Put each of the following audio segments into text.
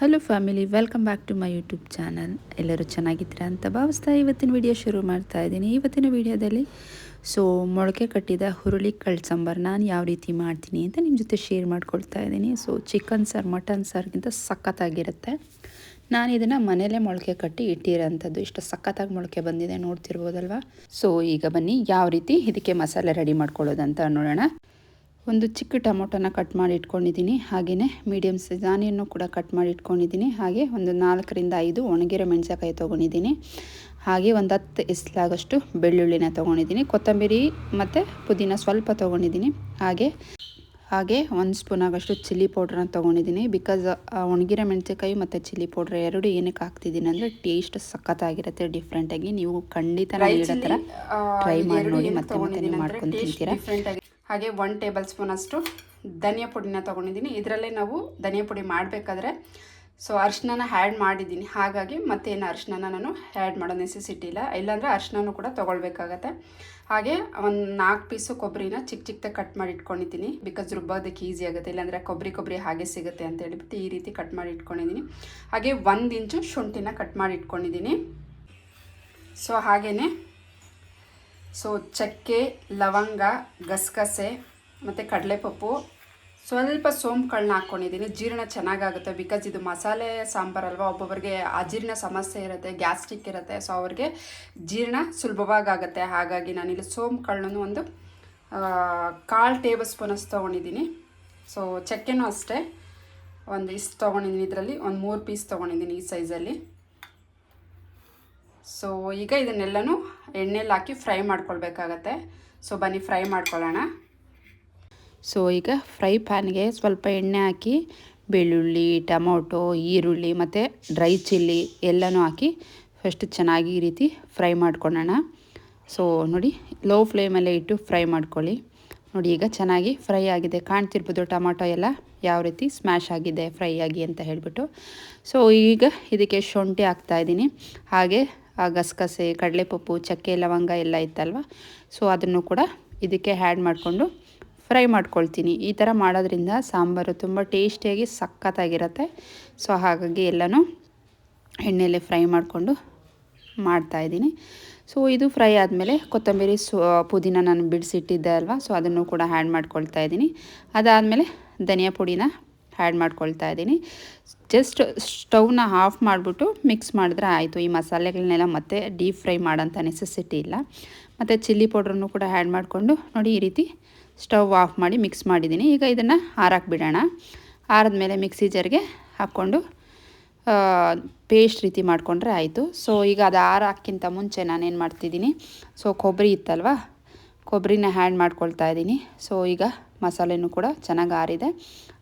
Hello family welcome back to my YouTube channel ಎಲ್ಲರೂ ಚೆನ್ನಾಗಿದ್ದೀರಾ ಅಂತ ಭಾವಿಸ್ತಾ ಇವತ್ತಿನ ವಿಡಿಯೋ ಶುರು ಮಾಡ್ತಾ ಇದ್ದೀನಿ. ಇವತ್ತಿನ ವಿಡಿಯೋದಲ್ಲಿ ಸೊ ಮೊಳಕೆ ಕಟ್ಟಿದ ಹುರುಳಿ ಕಳ್ಳು ಸಾಂಬಾರು ನಾನು ಯಾವ ರೀತಿ ಮಾಡ್ತೀನಿ ಅಂತ ನಿಮ್ಮ ಜೊತೆ ಶೇರ್ ಮಾಡ್ಕೊಳ್ತಾ ಇದ್ದೀನಿ. ಸೊ ಚಿಕನ್ ಸಾರು ಮಟನ್ ಸಾರ್ಗಿಂತ ಸಖತ್ತಾಗಿರುತ್ತೆ. ನಾನು ಇದನ್ನು ಮನೆಯಲ್ಲೇ ಮೊಳಕೆ ಕಟ್ಟಿ ಇಟ್ಟಿರೋಂಥದ್ದು. ಇಷ್ಟು ಸಖತ್ತಾಗಿ ಮೊಳಕೆ ಬಂದಿದೆ, ನೋಡ್ತಿರ್ಬೋದಲ್ವಾ? ಸೊ ಈಗ ಬನ್ನಿ, ಯಾವ ರೀತಿ ಇದಕ್ಕೆ ಮಸಾಲೆ ರೆಡಿ ಮಾಡ್ಕೊಳ್ಳೋದಂತ ನೋಡೋಣ. ಒಂದು ಚಿಕ್ಕ ಟೊಮೊಟೊನ ಕಟ್ ಮಾಡಿ ಇಟ್ಕೊಂಡಿದ್ದೀನಿ. ಹಾಗೆಯೇ ಮೀಡಿಯಮ್ ಸೈಜ್ ಆನಿಯನ್ನು ಕೂಡ ಕಟ್ ಮಾಡಿ ಇಟ್ಕೊಂಡಿದ್ದೀನಿ. ಹಾಗೆ ಒಂದು ನಾಲ್ಕರಿಂದ ಐದು ಒಣಗಿರೋ ಮೆಣಸಕಾಯಿ ತೊಗೊಂಡಿದ್ದೀನಿ. ಹಾಗೆ ಒಂದು ಹತ್ತು ಎಸ್ಲಾಗಷ್ಟು ಬೆಳ್ಳುಳ್ಳಿನ ತೊಗೊಂಡಿದ್ದೀನಿ. ಕೊತ್ತಂಬರಿ ಮತ್ತು ಪುದೀನ ಸ್ವಲ್ಪ ತೊಗೊಂಡಿದ್ದೀನಿ. ಹಾಗೆ ಹಾಗೆ ಒಂದು ಸ್ಪೂನ್ ಆಗಷ್ಟು ಚಿಲ್ಲಿ ಪೌಡ್ರನ್ನ ತೊಗೊಂಡಿದ್ದೀನಿ. ಬಿಕಾಸ್ ಒಣಗಿರೋ ಮೆಣಸಿನಕಾಯಿ ಮತ್ತು ಚಿಲ್ಲಿ ಪೌಡ್ರ್ ಎರಡು ಏನಕ್ಕೆ ಹಾಕ್ತಿದ್ದೀನಿ ಅಂದರೆ ಟೇಸ್ಟ್ ಸಖತ್ತಾಗಿರುತ್ತೆ ಡಿಫ್ರೆಂಟಾಗಿ ನೀವು ಖಂಡಿತ ಥರ ಟ್ರೈ ಮಾಡಿ ನೋಡಿ ಮತ್ತೆ ಮತ್ತೆ ನೀವು ಮಾಡ್ಕೊಂಡು ತಿಂತೀರಾ? ಹಾಗೆ ಒನ್ ಟೇಬಲ್ ಸ್ಪೂನ್ ಅಷ್ಟು ಧನಿಯಾ ಪುಡಿನ ತೊಗೊಂಡಿದ್ದೀನಿ. ಇದರಲ್ಲೇ ನಾವು ಧನಿಯಾ ಪುಡಿ ಮಾಡಬೇಕಾದ್ರೆ ಸೊ ಅರ್ಶಿನ ಹ್ಯಾಡ್ ಮಾಡಿದ್ದೀನಿ. ಹಾಗಾಗಿ ಮತ್ತೇನು ಅರ್ಶಿನ ನಾನು ಹ್ಯಾಡ್ ಮಾಡೋ ನೆಸೆಸಿಟಿ ಇಲ್ಲ. ಇಲ್ಲಾಂದರೆ ಅರ್ಶಿನೂ ಕೂಡ ತೊಗೊಳ್ಬೇಕಾಗತ್ತೆ. ಹಾಗೆ ಒಂದು ನಾಲ್ಕು ಪೀಸು ಕೊಬ್ಬರಿನ ಚಿಕ್ಕ ಚಿಕ್ಕದಾಗಿ ಕಟ್ ಮಾಡಿ ಇಟ್ಕೊಂಡಿದ್ದೀನಿ. ಬಿಕಾಸ್ ರುಬ್ಬೋದಕ್ಕೆ ಈಸಿ ಆಗುತ್ತೆ. ಇಲ್ಲಾಂದರೆ ಕೊಬ್ಬರಿ ಕೊಬ್ಬರಿ ಹಾಗೆ ಸಿಗುತ್ತೆ ಅಂತ ಹೇಳಿಬಿಟ್ಟು ಈ ರೀತಿ ಕಟ್ ಮಾಡಿ ಇಟ್ಕೊಂಡಿದ್ದೀನಿ. ಹಾಗೆ ಒಂದು ಇಂಚು ಶುಂಠಿನ ಕಟ್ ಮಾಡಿ ಇಟ್ಕೊಂಡಿದ್ದೀನಿ. ಸೊ ಹಾಗೆಯೇ ಸೊ ಚಕ್ಕೆ, ಲವಂಗ, ಗಸಗಸೆ, ಮತ್ತು ಕಡಲೆಪಪ್ಪು. ಸ್ವಲ್ಪ ಸೋಂಪುಗಳನ್ನ ಹಾಕ್ಕೊಂಡಿದ್ದೀನಿ ಜೀರ್ಣ ಚೆನ್ನಾಗಾಗುತ್ತೆ ಬಿಕಾಸ್ ಇದು ಮಸಾಲೆ ಸಾಂಬಾರಲ್ವ ಒಬ್ಬೊಬ್ಬರಿಗೆ ಅಜೀರ್ಣ ಸಮಸ್ಯೆ ಇರುತ್ತೆ, ಗ್ಯಾಸ್ಟ್ರಿಕ್ ಇರುತ್ತೆ. ಸೊ ಅವ್ರಿಗೆ ಜೀರ್ಣ ಸುಲಭವಾಗುತ್ತೆ ಹಾಗಾಗಿ ನಾನಿಲ್ಲಿ ಸೋಂಪುಗಳನ್ನೂ ಒಂದು ಕಾಲು ಟೇಬಲ್ ಸ್ಪೂನಷ್ಟು ತೊಗೊಂಡಿದ್ದೀನಿ ಸೊ ಚಕ್ಕೆನೂ ಅಷ್ಟೇ. ಒಂದು ಇಷ್ಟು ತೊಗೊಂಡಿದ್ದೀನಿ ಇದರಲ್ಲಿ. ಒಂದು ಮೂರು ಪೀಸ್ ತೊಗೊಂಡಿದ್ದೀನಿ ಈ ಸೈಜಲ್ಲಿ. ಸೊ ಈಗ ಇದನ್ನೆಲ್ಲನೂ ಎಣ್ಣೆಲಿ ಹಾಕಿ ಫ್ರೈ ಮಾಡ್ಕೊಳ್ಬೇಕಾಗತ್ತೆ. ಸೊ, ಬನ್ನಿ ಫ್ರೈ ಮಾಡ್ಕೊಳ್ಳೋಣ. ಸೊ, ಈಗ ಫ್ರೈ ಪ್ಯಾನ್ಗೆ ಸ್ವಲ್ಪ ಎಣ್ಣೆ ಹಾಕಿ, ಬೆಳ್ಳುಳ್ಳಿ, ಟೊಮೊಟೊ, ಈರುಳ್ಳಿ ಮತ್ತು ಡ್ರೈ ಚಿಲ್ಲಿ ಎಲ್ಲನೂ ಹಾಕಿ ಫಸ್ಟ್ ಚೆನ್ನಾಗಿ ಈ ರೀತಿ ಫ್ರೈ ಮಾಡ್ಕೊಳ್ಳೋಣ. ಸೊ, ನೋಡಿ, ಲೋ ಫ್ಲೇಮಲ್ಲೇ ಇಟ್ಟು ಫ್ರೈ ಮಾಡ್ಕೊಳ್ಳಿ. ನೋಡಿ, ಈಗ ಚೆನ್ನಾಗಿ ಫ್ರೈ ಆಗಿದೆ. ಕಾಣ್ತಿರ್ಬೋದು ಟೊಮೊಟೊ ಎಲ್ಲ ಯಾವ ರೀತಿ ಸ್ಮ್ಯಾಶ್ ಆಗಿದೆ, ಫ್ರೈ ಆಗಿ ಅಂತ ಹೇಳಿಬಿಟ್ಟು. ಸೊ, ಈಗ ಇದಕ್ಕೆ ಶುಂಠಿ ಹಾಕ್ತಾಯಿದ್ದೀನಿ ಹಾಗೆ ಗಸಗಸೆ, ಕಡಲೆಪಪ್ಪು, ಚಕ್ಕೆ, ಲವಂಗ ಎಲ್ಲ ಇತ್ತಲ್ವ? ಸೊ ಅದನ್ನು ಕೂಡ ಇದಕ್ಕೆ ಹ್ಯಾಡ್ ಮಾಡಿಕೊಂಡು ಫ್ರೈ ಮಾಡ್ಕೊಳ್ತೀನಿ. ಈ ಥರ ಮಾಡೋದ್ರಿಂದ ಸಾಂಬಾರು ತುಂಬ ಟೇಸ್ಟಿಯಾಗಿ ಸಖತ್ತಾಗಿರುತ್ತೆ. ಸೊ ಹಾಗಾಗಿ ಎಲ್ಲನೂ ಎಣ್ಣೆಯಲ್ಲಿ ಫ್ರೈ ಮಾಡಿಕೊಂಡು ಮಾಡ್ತಾಯಿದ್ದೀನಿ ಸೊ ಇದು ಫ್ರೈ ಆದಮೇಲೆ ಕೊತ್ತಂಬರಿ ಸೊ, ಪುದೀನ ನಾನು ಬಿಡಿಸಿಟ್ಟಿದ್ದೆ ಅಲ್ವಾ? ಸೊ ಅದನ್ನು ಕೂಡ ಆ್ಯಡ್ ಮಾಡ್ಕೊಳ್ತಾ ಇದ್ದೀನಿ. ಅದಾದಮೇಲೆ ಧನಿಯಾ ಪುಡಿನ ಆ್ಯಡ್ ಮಾಡ್ಕೊಳ್ತಾ ಇದ್ದೀನಿ. ಜಸ್ಟ್ ಸ್ಟವ್ನ ಆಫ್ ಮಾಡಿಬಿಟ್ಟು ಮಿಕ್ಸ್ ಮಾಡಿದ್ರೆ ಆಯಿತು. ಈ ಮಸಾಲೆಗಳನ್ನೆಲ್ಲ ಮತ್ತೆ ಡೀಪ್ ಫ್ರೈ ಮಾಡೋಂಥ ನೆಸೆಸಿಟಿ ಇಲ್ಲ. ಮತ್ತು ಚಿಲ್ಲಿ ಪೌಡ್ರನ್ನು ಕೂಡ ಆ್ಯಡ್ ಮಾಡಿಕೊಂಡು ನೋಡಿ ಈ ರೀತಿ ಸ್ಟವ್ ಆಫ್ ಮಾಡಿ ಮಿಕ್ಸ್ ಮಾಡಿದ್ದೀನಿ. ಈಗ ಇದನ್ನು ಹಾರಾಕ್ಬಿಡೋಣ ಆರಿದ್ಮೇಲೆ ಮಿಕ್ಸಿ ಜರ್ಗೆ ಹಾಕ್ಕೊಂಡು ಪೇಸ್ಟ್ ರೀತಿ ಮಾಡಿಕೊಂಡ್ರೆ ಆಯಿತು. ಸೊ ಈಗ ಅದು ಹಾರಾಕ್ಕಿಂತ ಮುಂಚೆ ನಾನೇನು ಮಾಡ್ತಿದ್ದೀನಿ? ಸೊ ಕೊಬ್ಬರಿ ಇತ್ತಲ್ವ? ಕೊಬ್ಬರಿನ ಹ್ಯಾಂಡ್ ಮಾಡ್ಕೊಳ್ತಾ ಇದ್ದೀನಿ. ಸೊ ಈಗ ಮಸಾಲೆನೂ ಕೂಡ ಚೆನ್ನಾಗಿ ಆರಿದೆ.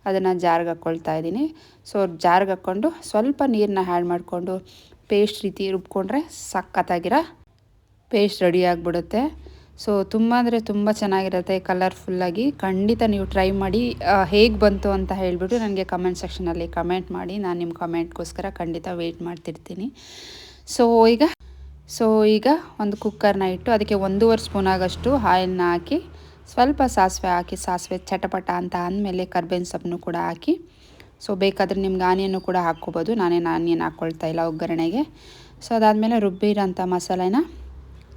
ಅದನ್ನು ಜಾರ್ಗೆ ಹಾಕ್ಕೊಳ್ತಾ ಇದ್ದೀನಿ. ಸೊ ಜಾರ್ಗೆ ಹಾಕ್ಕೊಂಡು ಸ್ವಲ್ಪ ನೀರನ್ನ ಹ್ಯಾಡ್ ಮಾಡಿಕೊಂಡು ಪೇಸ್ಟ್ ರೀತಿ ರುಬ್ಕೊಂಡ್ರೆ ಸಖತ್ತಾಗಿರೋ ಪೇಸ್ಟ್ ರೆಡಿ ಆಗಿಬಿಡುತ್ತೆ. ಸೊ ತುಂಬ ಅಂದರೆ ತುಂಬ ಚೆನ್ನಾಗಿರುತ್ತೆ ಕಲರ್ಫುಲ್ಲಾಗಿ ಖಂಡಿತ ನೀವು ಟ್ರೈ ಮಾಡಿ ಹೇಗೆ ಬಂತು ಅಂತ ಹೇಳಿಬಿಟ್ಟು ನನಗೆ ಕಮೆಂಟ್ ಸೆಕ್ಷನಲ್ಲಿ ಕಮೆಂಟ್ ಮಾಡಿ. ನಾನು ನಿಮ್ಮ ಕಮೆಂಟ್ಗೋಸ್ಕರ ಖಂಡಿತ ವೆಯ್ಟ್ ಮಾಡ್ತಿರ್ತೀನಿ. ಸೊ ಈಗ ಸೊ ಈಗ ಒಂದು ಕುಕ್ಕರ್ನ ಇಟ್ಟು ಅದಕ್ಕೆ ಒಂದೂವರೆ ಸ್ಪೂನ್ ಆಗೋಷ್ಟು ಆಯಿಲ್ನ ಹಾಕಿ ಸ್ವಲ್ಪ ಸಾಸಿವೆ ಹಾಕಿ, ಸಾಸಿವೆ ಚಟಪಟ ಅಂತ ಅಂದಮೇಲೆ ಕರ್ಬೇವಿನ ಸೊಪ್ಪನ್ನು ಕೂಡ ಹಾಕಿ. ಸೊ ಬೇಕಾದರೆ ನಿಮ್ಗೆ ಆನಿಯನ್ನು ಕೂಡ ಹಾಕ್ಕೋಬೋದು. ನಾನೇನು ಆನಿಯನ್ ಹಾಕ್ಕೊಳ್ತಾ ಇಲ್ಲ ಒಗ್ಗರಣೆಗೆ. ಸೊ ಅದಾದಮೇಲೆ ರುಬ್ಬಿರೋಂಥ ಮಸಾಲೆನ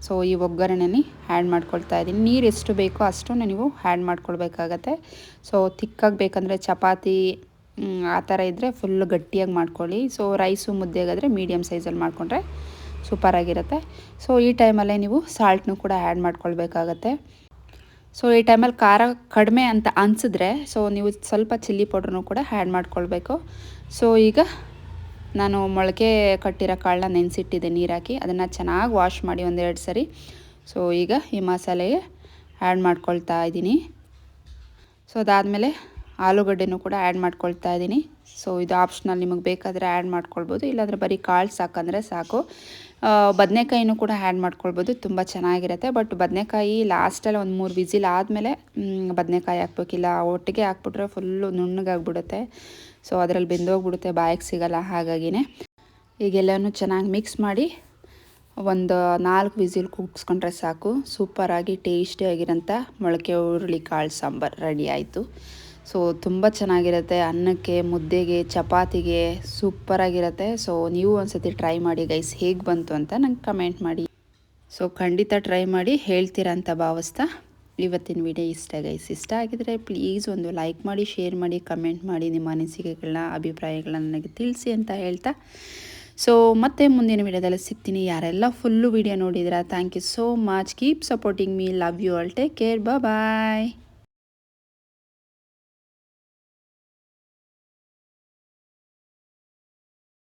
ಸೊ ಈ ಒಗ್ಗರಣೆನಿ ಆ್ಯಡ್ ಮಾಡ್ಕೊಳ್ತಾ ಇದ್ದೀನಿ. ನೀರು ಎಷ್ಟು ಬೇಕೋ ಅಷ್ಟು ನೀವು ಆ್ಯಡ್ ಮಾಡ್ಕೊಳ್ಬೇಕಾಗತ್ತೆ. ಸೊ ತಿಕ್ಕಾಗಿ ಬೇಕಂದರೆ ಚಪಾತಿ ಆ ಥರ ಇದ್ದರೆ ಫುಲ್ ಗಟ್ಟಿಯಾಗಿ ಮಾಡ್ಕೊಳ್ಳಿ. ಸೊ ರೈಸು ಮುದ್ದೆಗಾದರೆ ಮೀಡಿಯಮ್ ಸೈಜಲ್ಲಿ ಮಾಡಿಕೊಂಡ್ರೆ ಸೂಪರಾಗಿರುತ್ತೆ. ಸೊ ಈ ಟೈಮಲ್ಲೇ ನೀವು ಸಾಲ್ಟ್ನು ಕೂಡ ಆ್ಯಡ್ ಮಾಡ್ಕೊಳ್ಬೇಕಾಗತ್ತೆ. ಸೊ ಈ ಟೈಮಲ್ಲಿ ಖಾರ ಕಡಿಮೆ ಅಂತ ಅನಿಸಿದ್ರೆ ಸೊ ನೀವು ಸ್ವಲ್ಪ ಚಿಲ್ಲಿ ಪೌಡ್ರನ್ನು ಕೂಡ ಆ್ಯಡ್ ಮಾಡ್ಕೊಳ್ಬೇಕು. ಸೊ ಈಗ ನಾನು ಮೊಳಕೆ ಕಟ್ಟಿರೋ ಕಾಳನ್ನ ನೆನೆಸಿಟ್ಟಿದ್ದೆ ನೀರಾಕಿ, ಅದನ್ನು ಚೆನ್ನಾಗಿ ವಾಶ್ ಮಾಡಿ ಒಂದೆರಡು ಸರಿ. ಸೊ ಈಗ ಈ ಮಸಾಲೆಗೆ ಆ್ಯಡ್ ಮಾಡ್ಕೊಳ್ತಾ ಇದ್ದೀನಿ. ಸೊ ಅದಾದಮೇಲೆ ಆಲೂಗಡ್ಡೆನೂ ಕೂಡ ಆ್ಯಡ್ ಮಾಡ್ಕೊಳ್ತಾ ಇದ್ದೀನಿ. ಸೊ ಇದು ಆಪ್ಷನಲ್ ನಿಮಗೆ ಬೇಕಾದರೆ ಆ್ಯಡ್ ಮಾಡ್ಕೊಳ್ಬೋದು. ಇಲ್ಲಾಂದರೆ ಬರೀ ಕಾಳು ಸಾಕಂದರೆ ಸಾಕು. ಬದನೆಕಾಯಿನೂ ಕೂಡ ಆ್ಯಡ್ ಮಾಡ್ಕೊಳ್ಬೋದು. ತುಂಬ ಚೆನ್ನಾಗಿರುತ್ತೆ. ಬಟ್ ಬದನೆಕಾಯಿ ಲಾಸ್ಟಲ್ಲಿ ಒಂದು ಮೂರು ವಿಸಿಲ್ ಆದಮೇಲೆ ಬದನೆಕಾಯಿ ಹಾಕ್ಬೇಕಿಲ್ಲ ಒಟ್ಟಿಗೆ ಹಾಕ್ಬಿಟ್ರೆ ಫುಲ್ಲು ನುಣ್ಣಗಾಗ್ಬಿಡುತ್ತೆ. ಸೊ ಅದರಲ್ಲಿ ಬೆಂದೋಗ್ಬಿಡುತ್ತೆ. ಬಾಯಿಗೆ ಸಿಗಲ್ಲ ಹಾಗಾಗಿನೇ. ಈಗೆಲ್ಲನೂ ಚೆನ್ನಾಗಿ ಮಿಕ್ಸ್ ಮಾಡಿ ಒಂದು ನಾಲ್ಕು ವಿಸಿಲ್ ಕೂಗಿಸ್ಕೊಂಡ್ರೆ ಸಾಕು. ಸೂಪರಾಗಿ ಟೇಸ್ಟಿಯಾಗಿರೋಂಥ ಮೊಳಕೆ, ಹುರುಳಿ, ಕಾಳು ಸಾಂಬಾರು ರೆಡಿ ಆಯಿತು. ಸೊ ತುಂಬ ಚೆನ್ನಾಗಿರುತ್ತೆ. ಅನ್ನಕ್ಕೆ, ಮುದ್ದೆಗೆ, ಚಪಾತಿಗೆ ಸೂಪರಾಗಿರುತ್ತೆ. ಸೊ ನೀವು ಒಂದ್ಸತಿ ಟ್ರೈ ಮಾಡಿ ಗೈಸ್ ಹೇಗೆ ಬಂತು ಅಂತ ನಂಗೆ ಕಮೆಂಟ್ ಮಾಡಿ. ಸೊ ಖಂಡಿತ ಟ್ರೈ ಮಾಡಿ, ಹೇಳ್ತೀರಾ ಅಂತ ಭಾವಿಸ್ತಾ ಇವತ್ತಿನ ವಿಡಿಯೋ ಇಷ್ಟ ಗೈಸ್ ಇಷ್ಟ ಆಗಿದ್ರೆ ಪ್ಲೀಸ್ ಒಂದು ಲೈಕ್ ಮಾಡಿ ಶೇರ್ ಮಾಡಿ ಕಮೆಂಟ್ ಮಾಡಿ ನಿಮ್ಮ ಅನಿಸಿಕೆಗಳನ್ನ ಅಭಿಪ್ರಾಯಗಳನ್ನ ನನಗೆ ತಿಳಿಸಿ ಅಂತ ಹೇಳ್ತಾ. ಸೊ ಮತ್ತೆ ಮುಂದಿನ ವಿಡಿಯೋದಲ್ಲಿ ಸಿಗ್ತೀನಿ. ಯಾರೆಲ್ಲ full video ನೋಡಿದಿರಾ thank you so much keep supporting me love you all take care bye